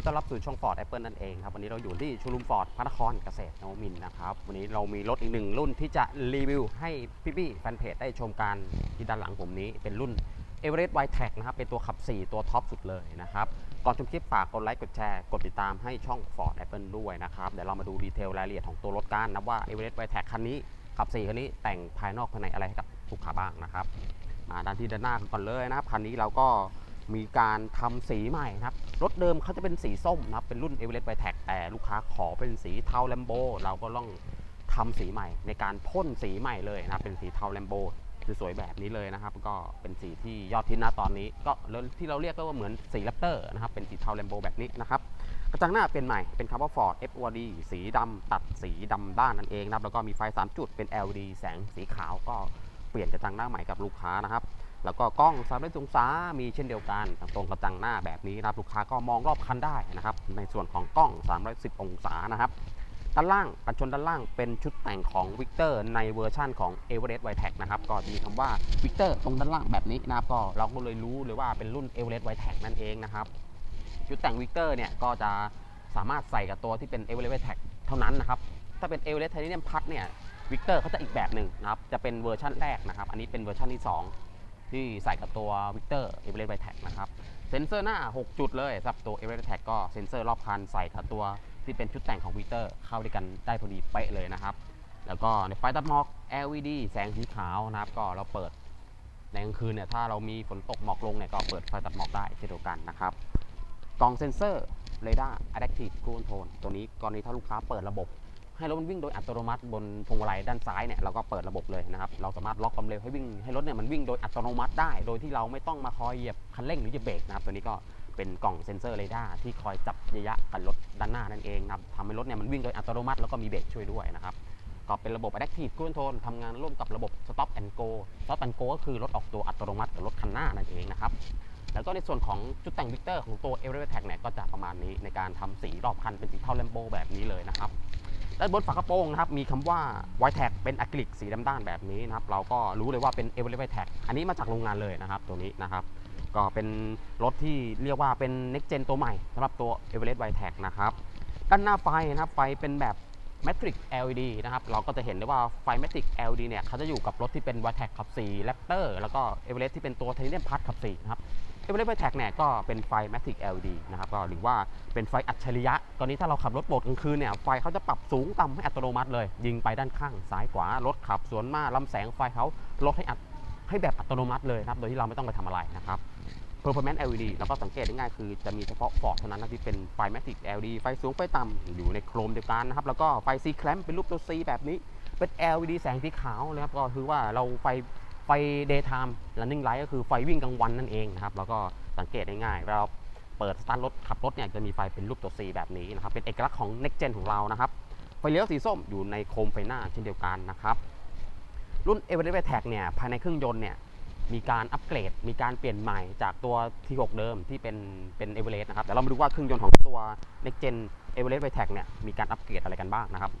ดีต้อนรับสู่ช่อง Ford Apple นั่นเองครับวันนี้เราอยู่ที่ชูรุมฟอร์ดพระนครเกษตรนวมินนะครับวันนี้เรามีรถอีกหนึ่งรุ่นที่จะรีวิวให้พี่ๆแฟนเพจได้ชมกันที่ด้านหลังผมนี้เป็นรุ่น e v e r e s t w i t e c นะครับเป็นตัวขับ 4 ตัวท็อปสุดเลยนะครับก่อนชมคลิปฝากกดไลค์กดแชร์กดติดตามให้ช่อง Ford Apple ด้วยนะครับเดี๋ยวเรามาดูดีเทลรายละเอียดของตัวรถกันนะว่า e v e r e s t w i t e c คันนี้ขับ 4 คันนี้แต่งภายนอกภายในอะไรให้กับลูกค้าบ้างนะครับมาด้านที่ด้านหน้าก่อนเลยนะครับคันนี้เราก็ มีการทำสีใหม่นะครับ รถเดิมเขาจะเป็นสีส้มนะครับ เป็นรุ่น e v e r e s t w i t e c แท็กแต่ลูกค้าขอเป็นสีเทาแลมโบเราก็ต้องทำสีใหม่ ในการพ่นสีใหม่เลยนะครับ เป็นสีเทาแลมโบสวยๆแบบนี้เลยนะครับ ก็เป็นสีที่ยอดทินนะตอนนี้ ก็ที่เราเรียกก็ว่าเหมือนสีแรปเตอร์นะครับ เป็นสีเทาแลมโบแบบนี้นะครับกระจังหน้าเป็นใหม่เป็นคำว่า Ford f o d สีดำตัดสีดำด้านนั่นเองนะครับแล้วก็มีไฟ 3 จุดเป็น LED แสงสีขาวก็เปลี่ยนกระจังหน้าใหม่กับลูกค้านะครับ แล้วก็กล้อง3 6 0องศามีเช่นเดียวกันตรงกระจังหน้าแบบนี้นะครับลูกค้าก็มองรอบคันได้นะครับ ในส่วนของกล้อง 310 องศานะครับด้านล่างกันชนด้านล่างเป็นชุดแต่งของ Victor ในเวอร์ชั่นของ e v e r e s t w i t e c นะครับก็มีคำว่า Victor ตรงด้านล่างแบบนี้นะครับก็เราก็เลยรู้เลยว่าเป็นรุ่น e v e r e s t w i t e c นั่นเองนะครับชุดแต่ง Victor เนี่ยก็จะสามารถใส่กับตัวที่เป็น e v e r e s t w i t e c เท่านั้นนะครับถ้าเป็น e v e r e s t Titanium Plus เนี่ย Victor เขาจะอีกแบบหนึ่งนะครับจะเป็นเวอร์ชันแรกนะครับอันนี้เป็นเวอร์ชันที่ 2 ที่ใส่กับตัว Victor e v e r e s t w i t e c นะครับเซนเซอร์หน้า 6 จุดเลยสำหรับตัว e v e r e s t w i t e c ก็เซนเซอร์รอบคันใส่กับตัวที่เป็นชุดแต่งของ Victor เข้าด้วยกันได้พอดีเป๊ะเลยนะครับ แล้วก็ในไฟตัดหมอก LED แสงสีขาวนะครับก็เราเปิดในกลางคืนเนี่ยถ้าเรามีฝนตกหมอกลงเนี่ยก็เปิดไฟตัดหมอกได้เช่นเดียวกันนะครับกล่องเซนเซอร์เรดาร์ Adaptive Cruise Control ตัวนี้กรณีถ้าลูกค้าเปิดระบบ ให้รถมันวิ่งโดยอัตโนมัติบนพวงมาลัยด้านซ้ายเนี่ยเราก็เปิดระบบเลยนะครับเราสามารถล็อกความเร็วให้วิ่งให้รถเนี่ยมันวิ่งโดยอัตโนมัติได้ โดยที่เราไม่ต้องมาคอยเหยียบคันเร่งหรือเหยียบเบรกนะครับตัวนี้ก็เป็นกล่องเซ็นเซอร์เรดาร์ที่คอยจับระยะกับรถด้านหน้านั่นเองนะครับทำให้รถเนี่ยมันวิ่งโดยอัตโนมัติแล้วก็มีเบรกช่วยด้วยนะครับก็เป็นระบบ Adaptive Cruise Control ทำงานร่วมกับระบบ Stop and Go Stop and Go ก็คือรถออกตัวอัตโนมัติกับรถคันหน้านั่นเองนะครับแล้วก็ในส่วนของจุดแต่งวิกเตอร์ของตัว e v e r e t Tag เนี่ยก็จะประมาณนี้ในการทำสีรอบคันเป็นสีเทาแลมโบแบบนี้เลยนะครับ ด้านบนฝากระโปรงนะครับมีคำว่า White Tag เป็นอะคริลิกสีดำด้านแบบนี้นะครับเราก็รู้เลยว่าเป็น e v e r e s t Tag อันนี้มาจากโรงงานเลยนะครับตัวนี้นะครับก็เป็นรถที่เรียกว่าเป็น next gen ตัวใหม่สำหรับตัว e v e r e s t White Tag นะครับด้านหน้าไฟนะครับไฟเป็นแบบ Matrix LED นะครับ เราก็จะเห็นได้ว่าไฟ Matrix LED เนี่ยเขาจะอยู่กับรถที่เป็น v a t e c ขับ4 Raptor แล้วก็ Everest ที่เป็นตัว Titanium Plus ขับ4นะครับ Everest v a t e c เนี่ยก็เป็นไฟ Matrix LED นะครับก็หรือว่าเป็นไฟอัจฉริยะกรณีถ้าเราขับรถโปรดกลางคืนเนี่ยไฟเขาจะปรับสูงต่ำให้อัตโนมัติเลย ยิงไปด้านข้างซ้ายขวารถขับสวนมาลำแสงไฟเขาลดให้อัดให้แบบอัตโนมัติเลยนะครับโดยที่เราไม่ต้องไปทำอะไรนะครับ Performance LED แล้วก็สังเกตได้ง่ายคือจะมีเฉพาะ Ford เท่านั้นนะที่เป็นไฟ Matrix LED ไฟสูงไฟต่ำอยู่ในโครมเดียวกันนะครับแล้วก็ไฟ C clamp เป็นรูปตัว C แบบนี้เป็น LED แสงสีขาวเลยครับก็คือว่าเราไฟ ไฟ daytime running light ก็คือไฟวิ่งกลางวันนั่นเองนะครับ แล้วก็สังเกตได้ง่ายเราเปิดสตาร์ทรถขับรถเนี่ยจะมีไฟเป็นรูปตัว C แบบนี้นะครับ เป็นเอกลักษณ์ของ next gen ของเรานะครับ ไฟเลี้ยวสีส้มอยู่ในโคมไฟหน้าเช่นเดียวกันนะครับ รุ่น e v e r e s t Tag เนี่ยภายในเครื่องยนต์เนี่ยมีการอัปเกรด มีการเปลี่ยนใหม่จากตัว T6 เดิมที่เป็นเป็นเอเวอเรสต์นะครับเดี๋ยวเรามาดูว่าเครื่องยนต์ของตัว Next Gen e v e r e s t t e c เนี่ยมีการอัปเกรดอะไรกันบ้างนะครับ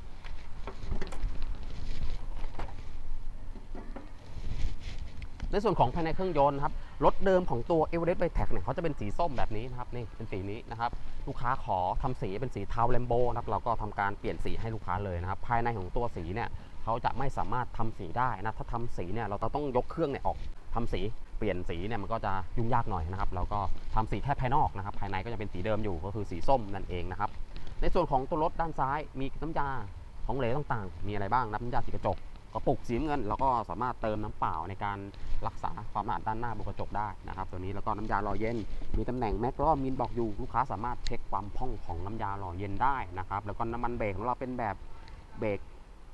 ในส่วนของภายในเครื่องยนต์ครับรถเดิมของตัว e v e r e s t v i t e c เนี่ยเขาจะเป็นสีส้มแบบนี้นะครับนี่เป็นสีนี้นะครับลูกค้าขอทำสีเป็นสีเทาแลมโบนะครับเราก็ทำการเปลี่ยนสีให้ลูกค้าเลยนะครับภายในของตัวสีเนี่ยเขาจะไม่สามารถทำสีได้นะถ้าทำสีเนี่ยเราต้องยกเครื่องเนี่ยออกทำสีเปลี่ยนสีเนี่ยมันก็จะยุ่งยากหน่อยนะครับเราก็ทำสีแค่ภายนอกนะครับภายในก็จะเป็นสีเดิมอยู่ก็คือสีส้มนั่นเองนะครับในส่วนของตัวรถด้านซ้ายมีน้ำยาของเหลวต่างๆ มีอะไรบ้างน้ำยาสีกระจก กระปุกสีเงินเราก็สามารถเติมน้ำเปล่าในการรักษาความสะอาดด้านหน้าบนกระจกได้นะครับ ตัวนี้แล้วก็น้ำยาหล่อเย็น มีตำแหน่งแม็กแล้วก็มินบอกอยู่ลูกค้าสามารถเช็คความพองของน้ำยาหล่อเย็นได้นะครับแล้วก็น้ำมันเบรกของเราเป็นแบบเบรก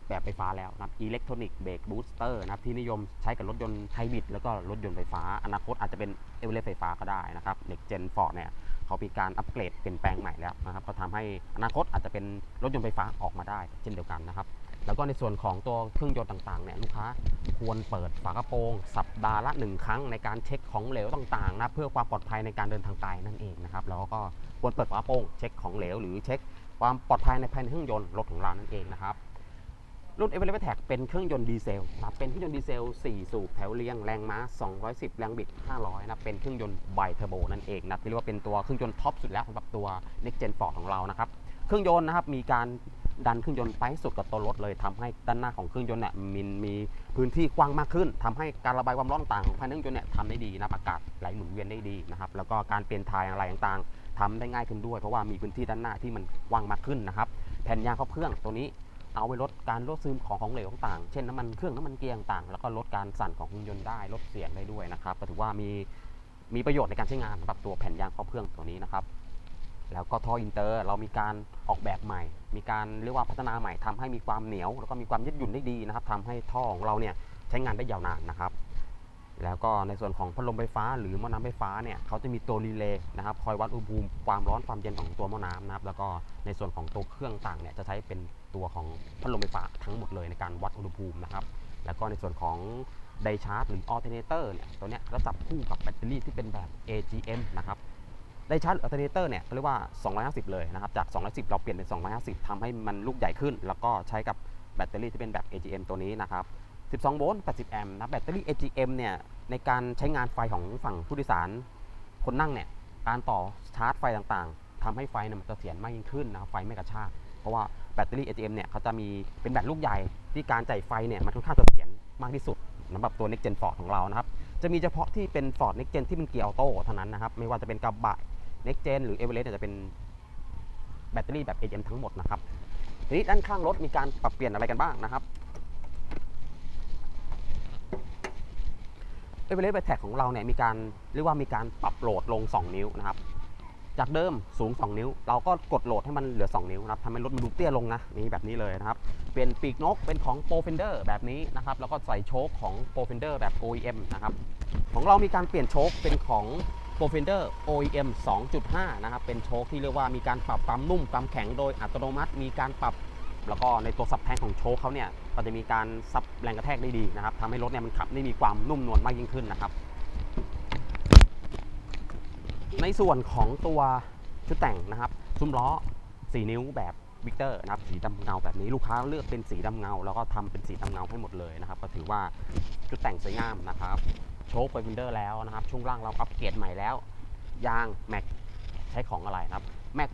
แบบไฟฟ้าแล้วนะครับอิเล็กทรอนิกส์เบรกบูสเตอร์นะครับที่นิยมใช้กับรถยนต์ไฮบริดแล้วก็รถยนต์ไฟฟ้า อนาคตอาจจะเป็นเอเวอเรสไฟฟ้าก็ได้นะครับเด็กเจนฟอร์ดเนี่ยเขามีการอัปเกรดเปลี่ยนแปลงใหม่แล้วนะครับก็ทำให้อนาคตอาจจะเป็นรถยนต์ไฟฟ้าออกมาได้ เช่นเดียวกันนะครับ แล้วก็ในส่วนของตัวเครื่องยนต์ต่างๆเนี่ยลูกค้าควรเปิดฝากระโปรง สัปดาห์ละหนึ่งครั้งในการเช็คของเหลวต่างๆนะเพื่อความปลอดภัยในการเดินทางไกลนั่นเองนะครับแล้วก็ควรเปิดฝากระโปรงเช็คของเหลวหรือเช็คความปลอดภัยในภายในเครื่องยนต์รถของเรานั่นเองนะครับรุ่น e v e r e s t Tech เป็นเครื่องยนต์ดีเซลนะเป็นเครื่องยนต์ดีเซล 4 สูบแถวเรียงแรงม้า 210 แรงบิด 500 นะเป็นเครื่องยนต์ไบเทอร์โบนั่นเองนะที่เรียกว่าเป็นตัวเครื่องยนต์ท็อปสุดแล้วสำหรับตัว Next Gen Ford ของเรานะครับเครื่องยนต์นะครับมีการ ดันเครื่องยนต์ไปให้สุดกับตัวรถเลยทำให้ด้านหน้าของเครื่องยนต์เนี่ยมีมีพื้นที่กว้างมากขึ้นทำให้การระบายความร้อนต่างของภายในเครื่องยนต์เนี่ยทำได้ดีนะอากาศไหลหมุนเวียนได้ดีนะครับแล้วก็การเปลี่ยนถ่ายอะไรต่างๆทำได้ง่ายขึ้นด้วย เพราะว่ามีพื้นที่ด้านหน้าที่มันกว้างมากขึ้นนะครับแผ่นยางครอบเครื่องตัวนี้เอาไว้ลดการรั่วซึมของของเหลวต่างๆ เช่นน้ำมันเครื่องน้ำมันเกียร์ต่างๆแล้วก็ลดการสั่นของเครื่องยนต์ได้ลดเสียงได้ด้วยนะครับก็ถือว่ามีมีประโยชน์ในการใช้งานสำหรับตัวแผ่นยางครอบเครื่องตัวนี้นะครับ แล้วก็ท่ออินเตอร์เรามีการออกแบบใหม่ มีการเรียกว่าพัฒนาใหม่ทำให้มีความเหนียว แล้วก็มีความยืดหยุ่นได้ดีนะครับทำให้ท่อของเราเนี่ยใช้งานได้ยาวนานนะครับ แล้วก็ในส่วนของพัดลมไฟฟ้าหรือหม้อน้ำไฟฟ้าเนี่ยเขาจะมีตัวรีเลย์นะครับคอยวัดอุณหภูมิความร้อนความเย็นของตัวหม้อน้ำนะครับ แล้วก็ในส่วนของตัวเครื่องต่างเนี่ยจะใช้เป็นตัวของพัดลมไฟฟ้าทั้งหมดเลยในการวัดอุณหภูมินะครับ แล้วก็ในส่วนของไดชาร์จหรือออ l เ e เนเตอร์เนี่ยตัวเนี้ยก็จับคู่กับแบตเตอรี่ที่เป็นแบบ AGM นะครับ ไดชาร์จหรือออ l เ e เนเตอร์เนี่ยเขาเรียกว่า 250 เลยนะครับ จาก 210 เราเปลี่ยนเป็น 250ทำให้มันลูกใหญ่ขึ้น แล้วก็ใช้กับแบตเตอรี่ที่เป็นแบบ AGM ตัวนี้นะครับ 12 โวลต์ 80 แอมป์นะ แบตเตอรี่ AGM เนี่ย ในการใช้งานไฟของฝั่งผู้โดยสาร คนนั่งเนี่ย การต่อชาร์จไฟต่างๆทำให้ไฟเนี่ยมันเสถียรมากยิ่งขึ้นนะไฟไม่กระชาก เพราะว่าแบตเตอรี่ AGM เนี่ยเขาจะมีเป็นแบตลูกใหญ่ที่การจ่ายไฟเนี่ยมันค่อนข้างเสถียรมากที่สุดสำหรับตัว Next Gen Ford ของเรานะครับ จะมีเฉพาะที่เป็น Ford Next Gen ที่เป็นเกียร์ออโต้เท่านั้นนะครับ ไม่ว่าจะเป็นกระบะ Next Gen หรือ Everest เนี่ยจะเป็นแบตเตอรี่แบบ AM ทั้งหมดนะครับ ทีนี้ด้านข้างรถมีการปรับเปลี่ยนอะไรกันบ้างนะครับเอเวอเรสต์แบตแท็กของเราเนี่ยมีการเรียกว่ามีการปรับโหลดลง 2 นิ้วนะครับ จากเดิมสูง 2 นิ้ว เราก็กดโหลดให้มันเหลือ 2 นิ้วนะครับทำให้รถมันดูเตี้ยลงนะนี่แบบนี้เลยนะครับเปลี่ยนปีกนกเป็นของ p r o f e n d e r แบบนี้นะครับแล้วก็ใส่โชคของ p r o f e n d e r แบบ OEM นะครับของเรามีการเปลี่ยนโชคเป็นของ p r o f e n d e r OEM 2.5 นะครับ เป็นโชคที่เรียกว่ามีการปรับความนุ่มความแข็งโดยอัตโนมัติ มีการปรับ แล้วก็ในตัวสับแทงของโชคเขาเนี่ยก็จะมีการซับแรงกระแทกได้ดีนะครับทำให้รถเนี่ยมันขับได้มีความนุ่มนวลมากยิ่งขึ้นนะครับ ในส่วนของตัวชุดแต่งนะครับ ซุ้มล้อ 4 นิ้วแบบวิกเตอร์นะครับ สีดำเงาแบบนี้ลูกค้าเลือกเป็นสีดำเงา แล้วก็ทำเป็นสีดำเงาให้หมดเลยนะครับ ก็ถือว่าชุดแต่งสวยงามนะครับ โชคไปวินเดอร์แล้วนะครับ ช่วงล่างเราอัปเกรดใหม่แล้ว ยางแม็กใช้ของอะไรนะครับแม็ก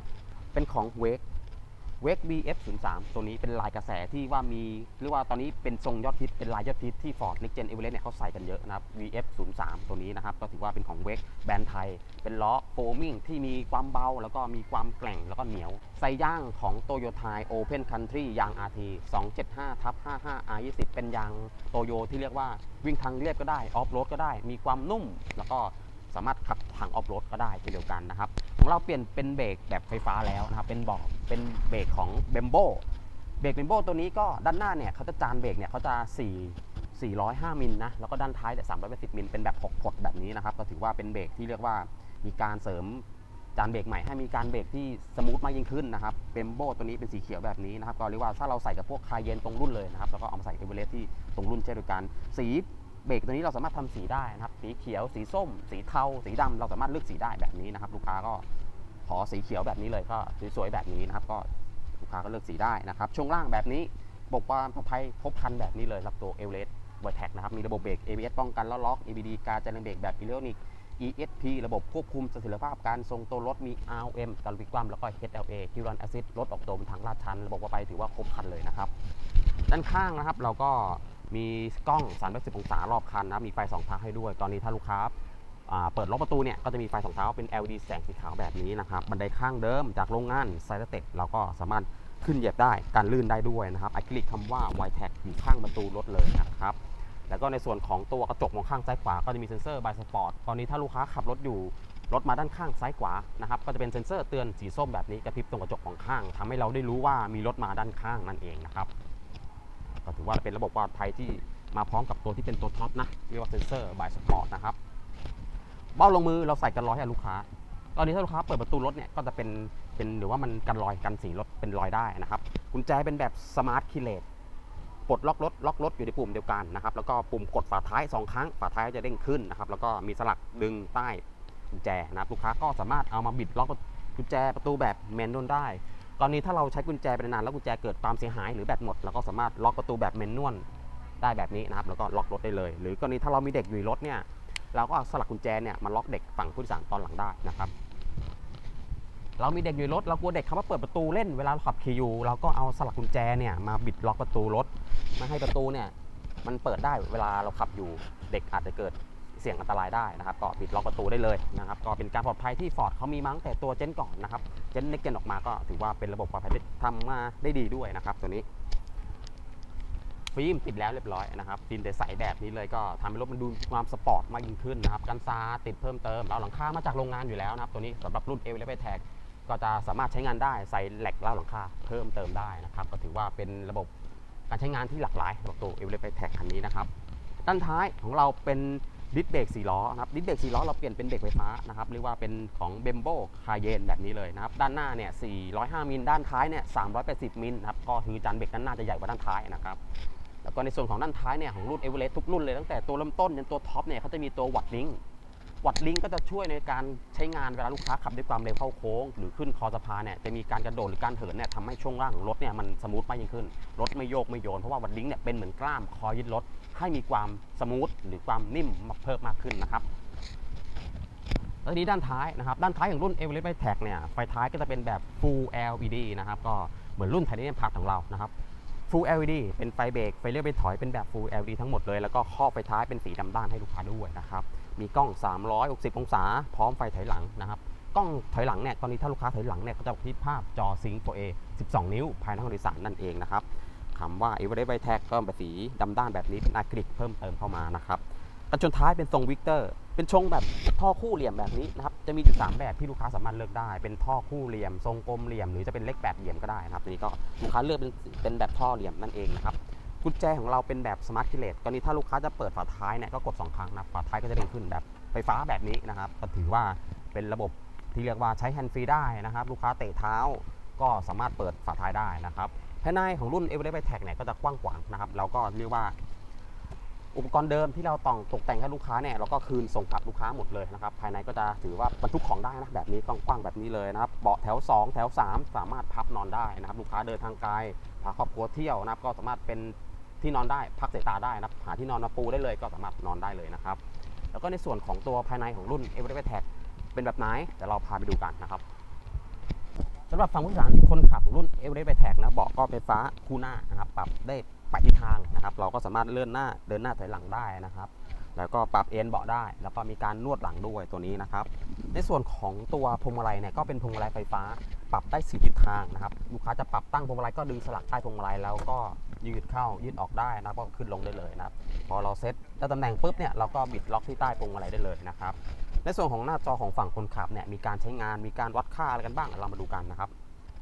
เป็นของเวก เวก BF03 ตัวนี้เป็นลายกระแสที่ว่ามีเรียกว่าตอนนี้เป็นทรงยอดฮิตเป็นลายยอดฮิตที่ Ford Next Gen Everest เนี่ยเขาใส่กันเยอะนะครับ VF03 ตัวนี้นะครับก็ถือว่าเป็นของเวกแบรนด์ไทย เป็นล้อโฟมิ่งที่มีความเบา แล้วก็มีความแกร่งแล้วก็เหนียวใส่ย่างของ Toyota Open Country ยาง RT 275ทับ55 R20 เป็นยางโตโยที่เรียกว่าวิ่งทางเรียบก็ได้ออฟโรดก็ได้ มีความนุ่มแล้วก็ สามารถขับทางออฟโรดก็ได้เช่นเดียวกันนะครับ ของเราเปลี่ยนเป็นเบรกแบบไฟฟ้าแล้วนะครับ เป็นบอกเป็นเบรกของเบมโบเบรกเบมโบตัวนี้ก็ด้านหน้าเนี่ยเขาจะจานเบรกเนี่ยเขาจะ 4 405 มิลนะ แล้วก็ด้านท้ายเนี่380 มิล เป็นแบบ6ผดแบบนี้นะครับ ก็ถือว่าเป็นเบรกที่เรียกว่ามีการเสริมจานเบรกใหม่ให้มีการเบรกที่สมูทมากยิ่งขึ้นนะครับเบมโบตัวนี้เป็นสีเขียวแบบนี้นะครับ ก็เรียกว่าถ้าเราใส่กับพวกคาเยนตรงรุ่นเลยนะครับ แล้วก็เอามาใส่เอเวอเรสต์ที่ตรงรุ่นเช่นเดียวกัน สี เบรกตัวนี้เราสามารถทำสีได้นะครับสีเขียวสีส้ม สีเทาสีดำเราสามารถเลือกสีได้แบบนี้นะครับ ลูกค้าก็ขอสีเขียวแบบนี้เลยก็สวยๆแบบนี้นะครับ ก็ลูกค้าก็เลือกสีได้นะครับ ช่วงล่างแบบนี้บบความปลอดภัยครบครันแบบนี้เลยรับตัวเอเวอเรสต์ไวแท็กนะครับมีระบบเบรก ABS ป้องกันล้อล็อก ABD การจัดเบรกแบบอิเล็กทรอนิกส์ ESP ระบบควบคุมเสถียรภาพการทรงตัวรถมี RM การวิกวัมแล้วก็ HLA คิวรันแอซิดรถออกตัวบนทางลาดชัน ระบบว่าไปถือว่าครบครันเลยนะครับ ด้านข้างนะครับเราก็ มีกล้อง360องศารอบคันนะมีไฟสองทางให้ด้วย ตอนนี้ถ้าลูกค้าเปิดล็อกประตูเนี่ยก็จะมีไฟสองท้าเป็น LED แสงสีขาวแบบนี้นะครับบันไดข้างเดิมจากโรงงานไซส์เต็ดเราก็สามารถขึ้นเหยียบได้การลื่นได้ด้วยนะครับอะคริลิกคำว่า y t a g อยู่ข้างประตูรถเลยนะครับแล้วก็ในส่วนของตัวกระจกมองข้างซ้ายขวาก็จะมีเซ็นเซอร์บายสปอร์ตตอนนี้ถ้าลูกค้าขับรถอยู่รถมาด้านข้างซ้ายขวานะครับก็จะเป็นเซ็นเซอร์เตือนสีส้มแบบนี้กระพริบตรงกระจกของข้างทำให้เราได้รู้ว่ามีรถมาด้านข้างนั่นเองนะครับ ก็ถือว่าเป็นระบบปลอดภัยที่มาพร้อมกับตัวที่เป็นตัวท็อปนะเรียกว่าเซนเซอร์บายสปอร์ตนะครับเบ้าลงมือเราใส่กันรอยให้ลูกค้า ตอนนี้ถ้าลูกค้าเปิดประตูรถเนี่ยก็จะเป็นเป็นหรือว่ามันกันรอยกันสีรถเป็นรอยได้นะครับกุญแจเป็นแบบสมาร์ทคีเลสปลดล็อกรถล็อกรถอยู่ในปุ่มเดียวกันนะครับแล้วก็ปุ่มกดฝาท้ายสองครั้งฝาท้ายจะเด้งขึ้นนะครับแล้วก็มีสลักดึงใต้กุญแจนะครับลูกค้าก็สามารถเอามาบิดล็อกกุญแจประตูแบบแมนนวลได้ กรณีถ้าเราใช้กุญแจไปนานแล้วกุญแจเกิดความเสียหายหรือแบตหมดเราก็สามารถล็อกประตูแบบเมนนวลได้แบบนี้นะครับแล้วก็ล็อกรถได้เลย หรือกรณีถ้าเรามีเด็กอยู่ในรถเนี่ยเราก็เอาสลักกุญแจเนี่ยมาล็อกเด็กฝั่งผู้โดยสารตอนหลังได้นะครับ เรามีเด็กอยู่ในรถเรากลัวเด็กเขามาเปิดประตูเล่นเวลาเราขับขี่อยู่เราก็เอาสลักกุญแจเนี่ยมาบิดล็อกประตูรถไม่ให้ประตูเนี่ยมันเปิดได้เวลาเราขับอยู่เด็กอาจจะเกิด เสี่ยงอันตรายได้นะครับก็บิดล็อกประตูได้เลยนะครับก็เป็นการปลอดภัยที่ฟอร์ดเขามีมั้งแต่ตัวเจนก่อนนะครับเจนเน็กเจนออกมาก็ถือว่าเป็นระบบปลอดภัยที่ทำมาได้ดีด้วยนะครับตัวนี้ฟิล์มติดแล้วเรียบร้อยนะครับฟิล์มแต่ใสแบบนี้เลยก็ทำให้รถมันดูความสปอร์ตมากยิ่งขึ้นนะครับกันซาติดเพิ่มเติมเราหลังคามาจากโรงงานอยู่แล้วนะครับ ตัวนี้สำหรับรุ่นเอเวอเรสต์แท็กก็จะสามารถใช้งานได้ใส่แหลกเล่าหลังคาเพิ่มเติมได้นะครับ ก็ถือว่าเป็นระบบการใช้งานที่หลากหลายสำหรับตัวเอเวอเรสต์แท็กคันนี้นะครับ ด้านท้ายของเราเป็น ดิสเบรก4ล้อนะครับดิสเบรก4ล้อเราเปลี่ยนเป็นเบรกไฟฟ้านะครับเรียกว่าเป็นของเบมโบคาเยนแบบนี้เลยนะครับด้านหน้าเนี่ย405 มิลด้านท้ายเนี่ย380 มิลนะครับก็คือจานเบรกด้านหน้าจะใหญ่กว่าด้านท้ายนะครับแล้วก็ในส่วนของด้านท้ายเนี่ยของรุ่นเอเวอเรสต์ทุกรุ่นเลยตั้งแต่ตัวเริ่มต้นจนตัวท็อปเนี่ยเขาจะมีตัววัดลิงวัดลิงก็จะช่วยในการใช้งานเวลาลูกค้าขับด้วยความเร็วเข้าโค้ง หรือขึ้นคอสะพานเนี่ยจะมีการกระโดดหรือการเหินเนี่ยทำให้ช่วงล่างของรถเนี่ยมันสมูทมากยิ่งขึ้นรถไม่โยกไม่โยนเพราะว่าวัดลิงเนี่ยเป็นเหมือนกล้ามคอยยึดรถ ให้มีความสมูทหรือความนิ่มเพิ่มมากขึ้นนะครับแล้วทีนี้ด้านท้ายนะครับ ด้านท้ายของรุ่น e v e r e s t t a g เนี่ยไฟท้ายก็จะเป็นแบบ Full LED นะครับ ก็เหมือนรุ่น Titanium Plus ของเรานะครับ Full LED เป็นไฟเบรกไฟเลี้ยวไฟถอยเป็นแบบ Full LED ทั้งหมดเลย แล้วก็ครอบไฟท้ายเป็นสีดำด้านให้ลูกค้าด้วยนะครับ มีกล้อง 360 องศา พร้อมไฟถอยหลังนะครับ กล้องถอยหลังเนี่ย ตอนนี้ถ้าลูกค้าถอยหลังเนี่ย ก็จะที่ภาพจอ Sync 4A 12 นิ้ว ภายในห้องโดยสารนั่นเองนะครับ คำว่า e v e r e s t t a g ก็เป็นสีดำด้านแบบนี้เป็นอะคริลิกเพิ่มเติมเข้ามานะครับกันชนท้ายเป็นทรงวิกเตอร์เป็นชงแบบท่อคู่เหลี่ยมแบบนี้นะครับจะมีอยู่3แบบที่ลูกค้าสามารถเลือกได้ เป็นท่อคู่เหลี่ยม ทรงกลมเหลี่ยม หรือจะเป็นเล็กแบบเหลี่ยมก็ได้นะครับนี่ก็ลูกค้าเลือกเป็นเป็นแบบท่อเหลี่ยมนั่นเองนะครับกุญแจของเราเป็นแบบสมาร์ทคิเลตกรณีถ้าลูกค้าจะเปิดฝาท้ายเนี่ยก็กด 2 ครั้งนะฝาท้ายก็จะเด้งขึ้นแบบไฟฟ้าแบบนี้นะครับก็ถือว่าเป็นระบบที่เรียกว่าใช้แฮนด์ฟรีได้นะครับ ลูกค้าเตะเท้าก็สามารถเปิดฝาท้ายได้นะครับ ภายในของรุ่น e v e r e s t t a g เนี่ยก็จะกว้างขวางนะครับเราก็เรียกว่า อุปกรณ์เดิมที่เราต้องตกแต่งให้ลูกค้าเนี่ยเราก็คืนส่งกลับลูกค้าหมดเลยนะครับภายในก็จะถือว่าบรรทุกของได้นะแบบนี้กว้างๆแบบนี้เลยนะครับเบาะแถว 2 แถว 3 สามารถพับนอนได้นะครับลูกค้าเดินทางไกลพาครอบครัวเที่ยวนะครับก็สามารถเป็นที่นอนได้พักสายตาได้นะครับหาที่นอนมาปูได้เลยก็สามารถนอนได้เลยนะครับแล้วก็ในส่วนของตัวภายในของรุ่น e v e r e s t t a g เป็นแบบไหนเดี๋ยวเราพาไปดูกันนะครับ สำหรับฝั่งผู้โดยสารคนขับของรุ่น e v e r e s t t a g นะเบาะก็ไฟฟ้าคู่หน้านะครับปรับได้ไปทิศทางนะครับ เราก็สามารถเลื่อนหน้าเดินหน้าถอยหลังได้นะครับ แล้วก็ปรับเอนเบาะได้ แล้วก็มีการนวดหลังด้วยตัวนี้นะครับ ในส่วนของตัวพวงมาลัยเนี่ยก็เป็นพวงมาลัยไฟฟ้า ปรับได้สี่ทิศทางนะครับลูกค้าจะปรับตั้งพวงมาลัยก็ดึงสลักใต้พวงมาลัยแล้วก็ยืดเข้ายืดออกได้นะก็ขึ้นลงได้เลยนะครับพอเราเซ็ตตำแหน่งปุ๊บเนี่ยเราก็บิดล็อกที่ใต้พวงมาลัยได้เลยนะครับ ในส่วนของหน้าจอของฝั่งคนขับเนี่ยมีการใช้งานมีการวัดค่าอะไรกันบ้างเรามาดูกันนะครับ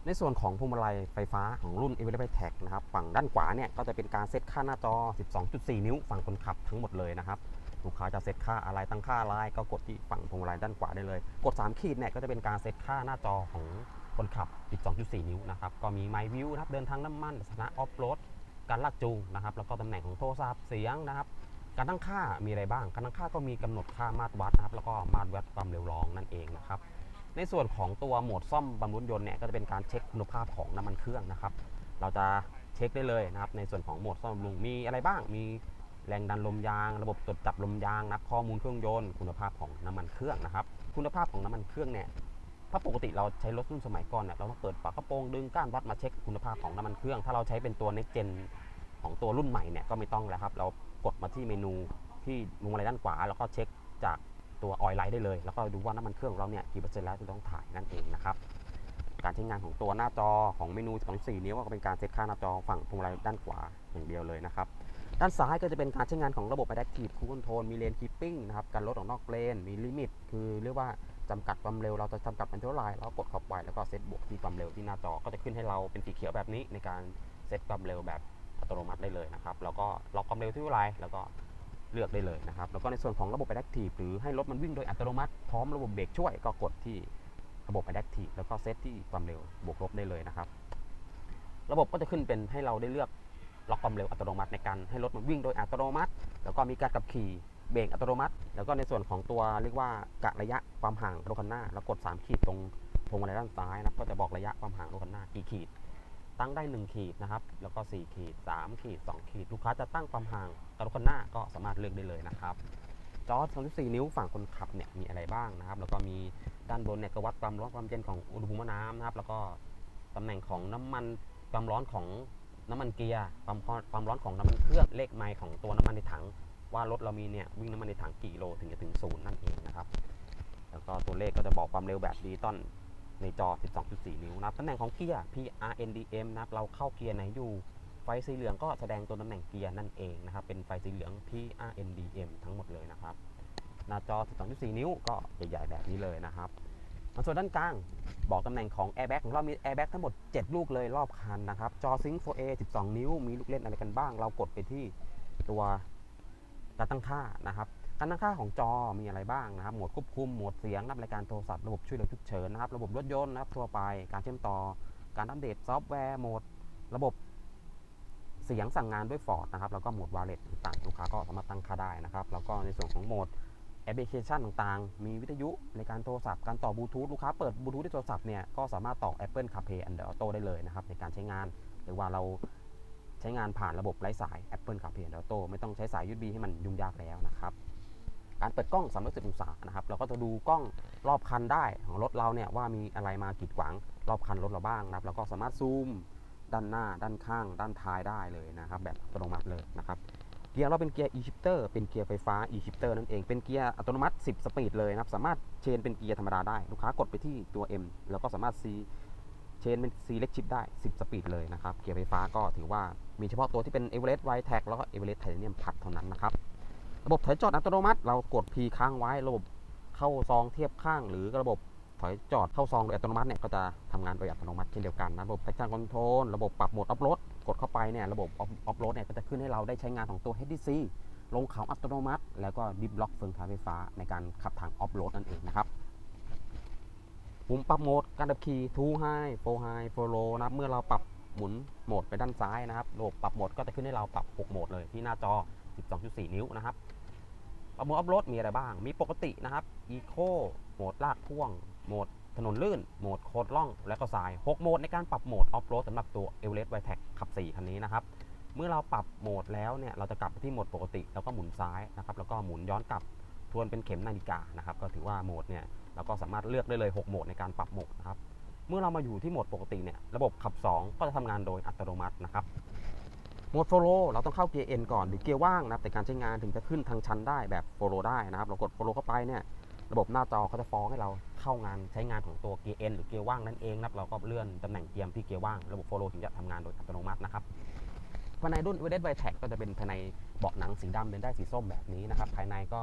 ในส่วนของพวงมาลัยไฟฟ้าของรุ่น e v e r e t t a g นะครับฝั่งด้านขวาเนี่ยก็จะเป็นการเซตค่าหน้าจอ 12.4 นิ้วฝั่งคนขับทั้งหมดเลยนะครับลูกค้าจะเซตค่าอะไรตั้งค่าอะไรก็กดที่ฝั่งพวงมาลัยด้านขวาได้เลย กด 3 ขีดเนี่ยก็จะเป็นการเซตค่าหน้าจอของคนขับ 12.4 นิ้วนะครับก็มีไมวิวนะครับเดินทางน้ำมันสถานะออฟโรดการลากจูงนะครับแล้วก็ตำแหน่งของโทรศัพท์เสียงนะครับ การตั้งค่ามีอะไรบ้าง การตั้งค่าก็มีกำหนดค่ามาตรวัดนะครับ แล้วก็มาตรวัดความเร็วรองนั่นเองนะครับ ในส่วนของตัวโหมดซ่อมบำรุงยนต์เนี่ยก็จะเป็นการเช็คคุณภาพของน้ำมันเครื่องนะครับ เราจะเช็คได้เลยนะครับ ในส่วนของโหมดซ่อมบำรุงมีอะไรบ้าง มีแรงดันลมยาง ระบบตรวจจับลมยางนะครับข้อมูลเครื่องยนต์ คุณภาพของน้ำมันเครื่องนะครับ คุณภาพของน้ำมันเครื่องเนี่ยถ้าปกติเราใช้รถรุ่นสมัยก่อนเนี่ยเราต้องเปิดฝากระโปรงดึงก้านวัดมาเช็คคุณภาพของน้ำมันเครื่อง ถ้าเราใช้เป็นตัว next gen ของตัวรุ่นใหม่เนี่ยก็ไม่ต้องแล้วครับ เรา กดมาที่เมนูที่มุมอะไรด้านขวา แล้วก็เช็คจากตัวออยไลท์ได้เลย แล้วก็ดูว่าน้ำมันเครื่องของเราเนี่ยกี่เปอร์เซ็นต์แล้วที่ต้องถ่ายนั่นเองนะครับการใช้งานของตัวหน้าจอของเมนูของ4นิ้วก็เป็นการเซตค่าหน้าจอฝั่งพวงมาลัยด้านขวาอย่างเดียวเลยนะครับ ด้านซ้ายก็จะเป็นการใช้งานของระบบ Adaptive Cruise Control มีเลน Keeping นะครับการลดออกนอกเลน มีลิมิต คือเรียกว่าจำกัดความเร็วเราจะจำกัดมันเท่าไร่เราก็กดเข้าไปแล้วก็เซตบวกที่ความเร็วที่หน้าจอก็จะขึ้นให้เราเป็นสีเขียวแบบนี้ในการเซตความเร็วแบบ อัตโนมัติได้เลยนะครับ แล้วก็ล็อกความเร็วที่เท่าไรแล้วก็เลือกได้เลยนะครับ แล้วก็ในส่วนของระบบ Adaptive หรือให้รถมันวิ่งโดยอัตโนมัติพร้อมระบบเบรกช่วยก็กดที่ระบบ Adaptive แล้วก็เซตที่ความเร็วบวกลบได้เลยนะครับ ระบบก็จะขึ้นเป็นให้เราได้เลือกล็อกความเร็วอัตโนมัติในการให้รถมันวิ่งโดยอัตโนมัติ แล้วก็มีการขับขี่เบรกอัตโนมัติ แล้วก็ในส่วนของตัวเรียกว่ากะระยะความห่างรถคันหน้า แล้วกด 3 ขีดตรงพวงมาลัยด้านซ้ายนะก็จะบอกระยะความห่างรถคันหน้ากี่ขีด ตั้งได้ 1 ขีดนะครับ แล้วก็ 4 ขีด 3 ขีด 2 ขีด ลูกค้าจะตั้งความห่างกับรถคันหน้าก็สามารถเลือกได้เลยนะครับ จอ34 นิ้วฝั่งคนขับเนี่ยมีอะไรบ้างนะครับ แล้วก็มีด้านบนเนี่ยก็วัดความร้อนความเย็นของอุณหภูมิน้ำนะครับ แล้วก็ตำแหน่งของน้ำมันความร้อนของน้ำมันเกียร์ความความร้อนของน้ำมันเครื่องเลขไมล์ของตัวน้ำมันในถัง ว่ารถเรามีเนี่ยวิ่งน้ำมันในถังกี่โลถึงจะถึงศูนย์นั่นเองนะครับ แล้วก็ตัวเลขก็จะบอกความเร็วแบบดิจิตอล ในจอ 12.4 นิ้วนะครับตำแหน่งของเกียร์ PRNDM นะครับเราเข้าเกียร์ไหนอยู่ ไฟสีเหลืองก็แสดงตัวตำแหน่งเกียร์นั่นเองนะครับ เป็นไฟสีเหลือง PRNDM ทั้งหมดเลยนะครับ หน้าจอ 12.4 นิ้วก็ใหญ่ๆแบบนี้เลยนะครับส่วนด้านกลางบอกตำแหน่งของ Airbag ของเรามี Airbag ทั้งหมด 7 ลูกเลยรอบคันนะครับ จอ Sync 4A 12 นิ้ว มีลูกเล่นอะไรกันบ้าง เรากดไปที่ตัวการตั้งค่านะครับ การตั้งค่าของจอมีอะไรบ้างนะครับโหมดควบคุมโหมดเสียงรับรายการโทรศัพท์ระบบช่วยเหลือฉุกเฉินนะครับระบบรถยนต์นะครับทั่วไปการเชื่อมต่อ การอัปเดตซอฟต์แวร์โหมด ระบบเสียงสั่งงานด้วยฟอร์ดนะครับแล้วก็โหมดวาเลตต่างลูกค้าก็สามารถตั้งค่าได้นะครับ แล้วก็ในส่วนของโหมดแอปพลิเคชันต่างๆ มีวิทยุในการโทรศัพท์ การต่อบลูทูธลูกค้าเปิดบลูทูธที่โทรศัพท์เนี่ยก็สามารถต่อ Apple CarPlay Android Auto ได้เลยนะครับในการใช้งาน หรือว่าเราใช้งานผ่านระบบไร้สาย Apple CarPlay Android Auto ไม่ต้องใช้สาย USB ให้มันยุ่งยากแล้วนะครับ การเปิดกล้อง360องศานะครับเราก็จะดูกล้องรอบคันได้ของรถเราเนี่ยว่ามีอะไรมากีดขวางรอบคันรถเราบ้างนะครับแล้วก็สามารถซูมด้านหน้า ด้านข้าง ด้านท้ายได้เลยนะครับ แบบอัตโนมัติเลยนะครับเกียร์เราเป็นเกียร์ e-shifter เป็นเกียร์ไฟฟ้า e-shifter นั่นเองเป็นเกียร์อัตโนมัติ 10 สปีดเลยนะครับสามารถเชนเป็นเกียร์ธรรมดาได้ลูกค้ากดไปที่ตัว M แล้วก็สามารถ C เชนเป็น C เล็กชิปได้ 10 สปีดเลยนะครับ เกียร์ไฟฟ้าก็ถือว่ามีเฉพาะตัวที่เป็น Everest Wide Tag แล้วก็ Everest Titanium Plus เท่านั้นนะครับ ระบบถอยจอดอัตโนมัติ เรากด P ค้างไว้ระบบเข้าซองเทียบข้าง หรือระบบถอยจอดเข้าซองโดยอัตโนมัติเนี่ยก็จะทำงานโดยอัตโนมัติเช่นเดียวกันนะระบบ traction control ระบบปรับโหมดออฟโรดกดเข้าไปเนี่ยระบบออฟโรดเนี่ยก็จะขึ้นให้เราได้ใช้งานของตัว HDC ลงเขาอัตโนมัติ แล้วก็ดิฟล็อกเฟืองท้ายไฟฟ้าในการขับทางออฟโรดนั่นเองนะครับปุ่มปรับโหมดการขับขี่2 high 4 high 4 low นะครับเมื่อเราปรับหมุนโหมดไปด้านซ้ายนะครับระบบปรับโหมดก็จะขึ้นให้เราปรับ 6 โหมดเลยที่หน้าจอ 12.4 นิ้วนะครับปรับโหมดออฟโรดมีอะไรบ้าง มีปกตินะครับ Eco โหมดลากพ่วง โหมดถนนลื่น โหมดโคดล่อง และก็สาย 6 โหมดในการปรับโหมดออฟโรดสำหรับตัว e v e r e s t w i t e c ขับ 4 คันนี้นะครับ เมื่อเราปรับโหมดแล้วเนี่ย เราจะกลับไปที่โหมดปกติ แล้วก็หมุนซ้ายนะครับ แล้วก็หมุนย้อนกลับ ทวนเป็นเข็มนาฬิกานะครับ ก็ถือว่าโหมดเนี่ย เราก็สามารถเลือกได้เลย 6 โหมดในการปรับโหมดนะครับ เมื่อเรามาอยู่ที่โหมดปกติเนี่ย ระบบขับ 2 ก็จะทำงานโดยอัตโนมัตินะครับ โหมดโฟโลเราต้องเข้าเกียร์ N ก่อนหรือเกียร์ว่างนะครับแต่การใช้งานถึงจะขึ้นทางชันได้แบบโฟโลได้นะครับ เรากดโฟโลเข้าไปเนี่ยระบบหน้าจอเขาจะฟ้องให้เราเข้างานใช้งานของตัวเกียร์ N หรือเกียร์ว่างนั่นเองนะครับเราก็เลื่อนตำแหน่งเกียร์ที่เกียร์ว่างระบบโฟโลถึงจะทำงานโดยอัตโนมัตินะครับภายในรุ่น e v e r e s t v i t e c ก็จะเป็นภายในเบาะหนังสีดำเป็นได้สีส้มแบบนี้นะครับภายในก็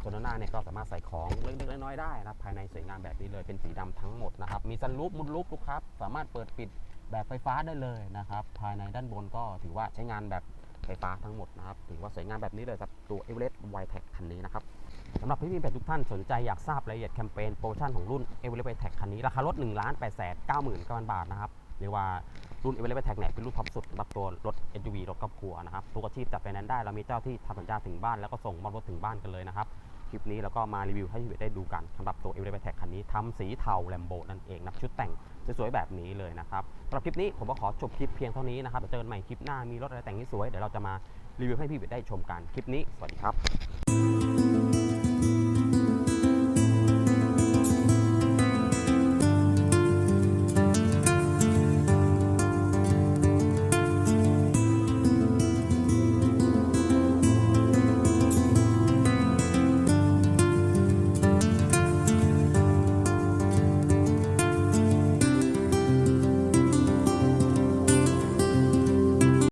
โซนหน้าเนี่ยก็สามารถใส่ของเล็กๆน้อยๆได้นะครับภายในสวยงามแบบนี้เลยเป็นสีดำทั้งหมดนะครับมีซันรูฟมุดรูฟลูกครับสามารถเปิดปิด แบบไฟฟ้าได้เลยนะครับ ภายในด้านบนก็ถือว่าใช้งานแบบไฟฟ้าทั้งหมดนะครับถือว่าสวยงามแบบนี้เลยครับตัว e v e r e s t v i t e c คันนี้นะครับสำหรับพี่ๆเพจทุกท่านสนใจอยากทราบรายละเอียดแคมเปญโปรโมชั่นของรุ่น e v e r e s t v i t e c คันนี้ราคารถ1 8 9 9 0 0 0 บาทนะครับเรียกว่ารุ่น e v e r e s t v i t e c เนี่ยเป็นรุ่นท็อปสุดสำหรับตัวรถ SUV รถครอบครัวนะครับทุกอาชีพจัดไฟแนนซ์ได้เรามีเจ้าที่ทำสัญญาถึงบ้านแล้วก็ส่งมอบรถถึงบ้านกันเลยนะครับ คลิปนี้เราก็มารีวิวให้พี่ๆได้ดูกันสำหรับตัว e v e r e s t v i t e c คันนี้ทำสีเทาแลมโบนั่นเองนะชุดแต่งสวยๆแบบนี้เลยนะครับสำหรับคลิปนี้ผมก็ขอจบคลิปเพียงเท่านี้นะครับเจอกันใหม่คลิปหน้ามีรถอะไรแต่งที่สวยเดี๋ยวเราจะมารีวิวให้พี่ๆได้ชมกันคลิปนี้สวัสดีครับ